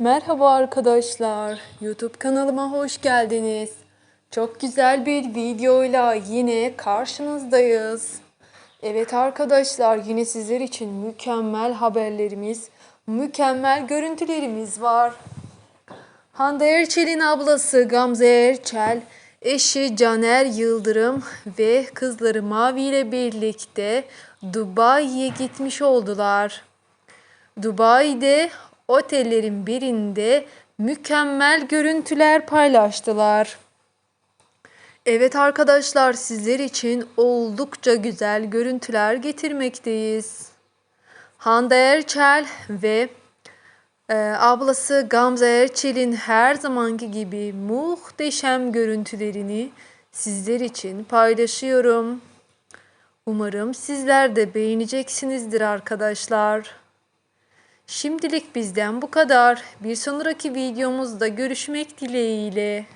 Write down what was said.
Merhaba arkadaşlar. YouTube kanalıma hoş geldiniz. Çok güzel bir videoyla yine karşınızdayız. Evet arkadaşlar yine sizler için mükemmel haberlerimiz, mükemmel görüntülerimiz var. Hande Erçel'in ablası Gamze Erçel, eşi Caner Yıldırım ve kızları Mavi ile birlikte Dubai'ye gitmiş oldular. Dubai'de otellerin birinde mükemmel görüntüler paylaştılar. Evet arkadaşlar sizler için oldukça güzel görüntüler getirmekteyiz. Hande Erçel ve e, ablası Gamze Erçel'in her zamanki gibi muhteşem görüntülerini sizler için paylaşıyorum. Umarım sizler de beğeneceksinizdir arkadaşlar. Şimdilik bizden bu kadar. Bir sonraki videomuzda görüşmek dileğiyle.